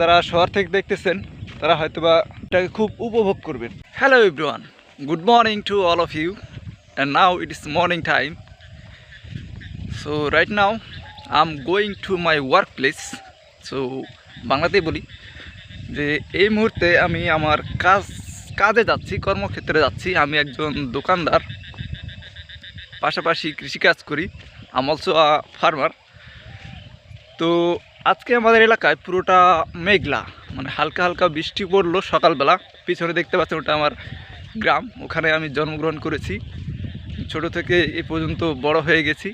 যারা শহর থেকে দেখতেছেন, তারা হয়তোবা এটাকে খুব উপভোগ করবেন। Hello everyone good morning to all of you and now it is morning time so right now I am going to my work place so বাংলাতেই বলি যে, এই মুহূর্তে আমি আমার কাজ, কাজে যাচ্ছি, কর্মক্ষেত্রে যাচ্ছি। আমি একজন দোকানদার, পাশাপাশি কৃষিকাজ করি। আম অলসো ফার্মার তো আজকে আমাদের এলাকায় পুরোটা মেঘলা মানে হালকা হালকা বৃষ্টি পড়ল সকালবেলা। পিছনে দেখতে পাচ্ছেন ওটা আমার গ্রাম, ওখানে আমি জন্মগ্রহণ করেছি। ছোট থেকে এ পর্যন্ত বড় হয়ে গেছি।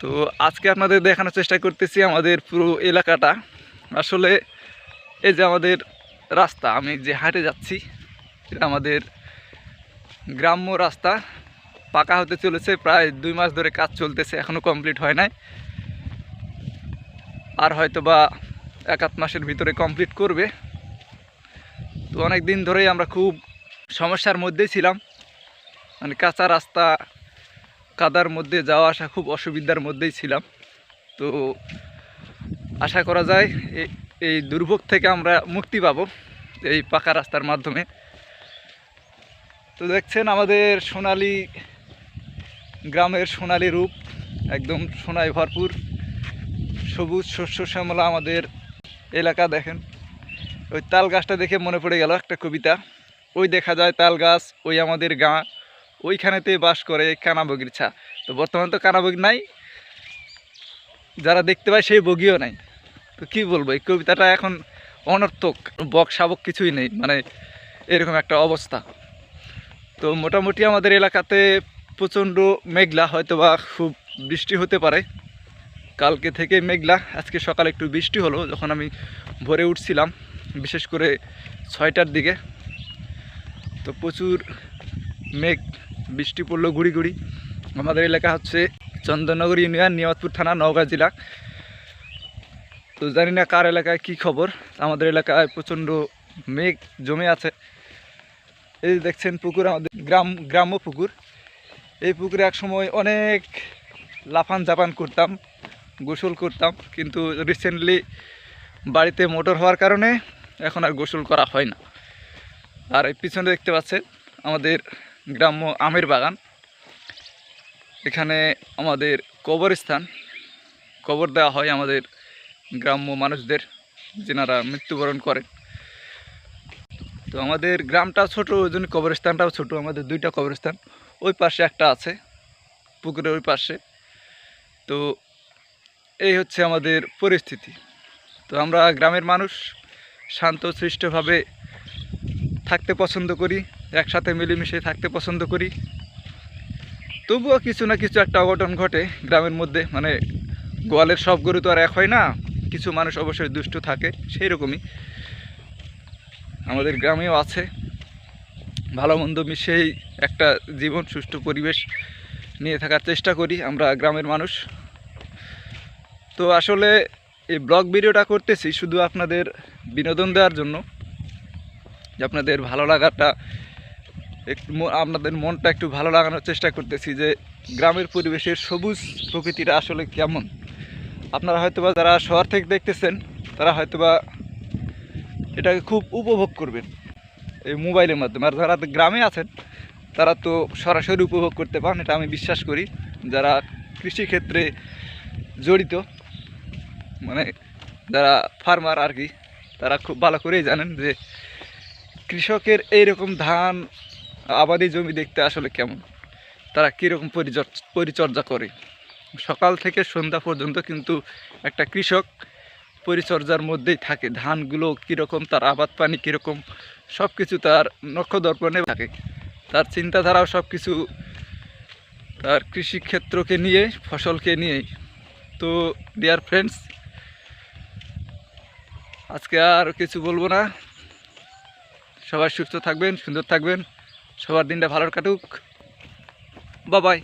তো আজকে আপনাদের দেখানোর চেষ্টা করতেছি আমাদের পুরো এলাকাটা। আসলে এই যে আমাদের রাস্তা, আমি যে হাটে যাচ্ছি, এটা আমাদের গ্রাম্য রাস্তা। পাকা হতে চলেছে, প্রায় দুই মাস ধরে কাজ চলতেছে এখনও কমপ্লিট হয় নাই। আর হয়তো বা এক আধ মাসের ভিতরে কমপ্লিট করবে। তো অনেক দিন ধরেই আমরা খুব সমস্যার মধ্যেই ছিলাম। মানে কাঁচা রাস্তা, কাদার মধ্যে যাওয়া আসা খুব অসুবিধার মধ্যেই ছিলাম। তো আশা করা যায় এই দুর্ভোগ থেকে আমরা মুক্তি পাবো এই পাকা রাস্তার মাধ্যমে। তো দেখছেন আমাদের সোনালি গ্রামের সোনালি রূপ, একদম সোনায় ভরপুর। সবুজ, শস্য, শ্যামলা আমাদের এলাকা, দেখেন। ওই তাল গাছটা দেখে মনে পড়ে গেল একটা কবিতা। ওই দেখা যায় তাল গাছ, ওই আমাদের গাঁ ওইখানেতে বাস করে কানাবগির ছা। তো বর্তমানে তো কানাবগি নাই, যারা দেখতে পায় সেই বগিও নাই। তো কী বলব, এই কবিতাটা এখন অনর্থক, বক শাবক কিছুই নেই মানে এরকম একটা অবস্থা। তো মোটামুটি আমাদের এলাকাতে প্রচণ্ড মেঘলা হয়তো বা খুব বৃষ্টি হতে পারে। কালকে থেকে মেঘলা। আজকে সকালে একটু বৃষ্টি হলো, যখন আমি ভোরে উঠছিলাম, বিশেষ করে ছয়টার দিকে। তো প্রচুর মেঘ, বৃষ্টি পড়ল গুড়ি গুড়ি আমাদের এলাকা হচ্ছে চন্দননগর ইউনিয়ন, নিয়ামতপুর থানা, নওগাঁ জেলা। তো জানি না কার এলাকায় কি খবর। আমাদের এলাকায় প্রচণ্ড মেঘ জমে আছে। এই দেখছেন পুকুর আমাদের, গ্রাম, গ্রাম্য পুকুর। এই পুকুরে এক সময় অনেক লাফান জাপান করতাম। গোসল করতাম, কিন্তু রিসেন্টলি বাড়িতে মোটর হওয়ার কারণে এখন আর গোসল করা হয় না। আর এই পিছনে দেখতে পাচ্ছেন, আমাদের গ্রাম্য আমের বাগান। এখানে আমাদের কবরস্থান, কবর দেওয়া হয় আমাদের গ্রাম্য মানুষদের, যেনারা মৃত্যুবরণ করেন। তো আমাদের গ্রামটা ছোট, ওই জন্য কবরস্থানটাও ছোট, আমাদের দুইটা কবরস্থান। ওই পাশে একটা আছে, পুকুরের ওই পাশে। তো এই হচ্ছে আমাদের পরিস্থিতি। তো আমরা গ্রামের মানুষ, শান্ত, সৃষ্টভাবে থাকতে পছন্দ করি, একসাথে মিলেমিশে থাকতে পছন্দ করি। তবুও কিছু না কিছু একটা অঘটন ঘটে গ্রামের মধ্যে মানে গোয়ালের সব গরু তো আর এক হয় না, কিছু মানুষ অবশ্যই দুষ্ট থাকে সেই রকমই আমাদের গ্রামেও আছে, ভালো মন্দ মিশেই একটা জীবন সুষ্ঠু পরিবেশ নিয়ে থাকার চেষ্টা করি। আমরা গ্রামের মানুষ তো আসলে এই ব্লগ ভিডিওটা করতেছি শুধু আপনাদের বিনোদন দেওয়ার জন্য, যে আপনাদের ভালো লাগাটা একটু আপনাদের মনটা একটু ভালো লাগানোর চেষ্টা করতেছি যে গ্রামের পরিবেশের সবুজ প্রকৃতিটা আসলে কেমন। আপনারা হয়তোবা যারা শহর থেকে দেখতেছেন, তারা হয়তোবা এটাকে খুব উপভোগ করবেন এই মোবাইলের মাধ্যমে। আর যারা গ্রামে আছেন, তারা তো সরাসরি উপভোগ করতে পারেন, এটা আমি বিশ্বাস করি। যারা কৃষিক্ষেত্রে জড়িত মানে যারা ফার্মার আর কি, তারা খুব ভালো করেই জানেন যে কৃষকের এইরকম ধান, আবাদি জমি দেখতে আসলে কেমন? তারা কীরকম পরিচর্যা পরিচর্যা করে? সকাল থেকে সন্ধ্যা পর্যন্ত কিন্তু একটা কৃষক পরিচর্যার মধ্যেই থাকে। ধানগুলো কীরকম, তার আবাদ পানি কীরকম সব কিছু তার নক্ষদর্পণে থাকে। তার চিন্তাধারাও সব কিছু তার কৃষিক্ষেত্রকে নিয়ে, ফসলকে নিয়েই তো ডিয়ার ফ্রেন্ডস আজকে আর কিছু বলব না। সবাই সুস্থ থাকবেন, সুন্দর থাকবেন। সবার দিনটা ভালো কাটুক। বাবাই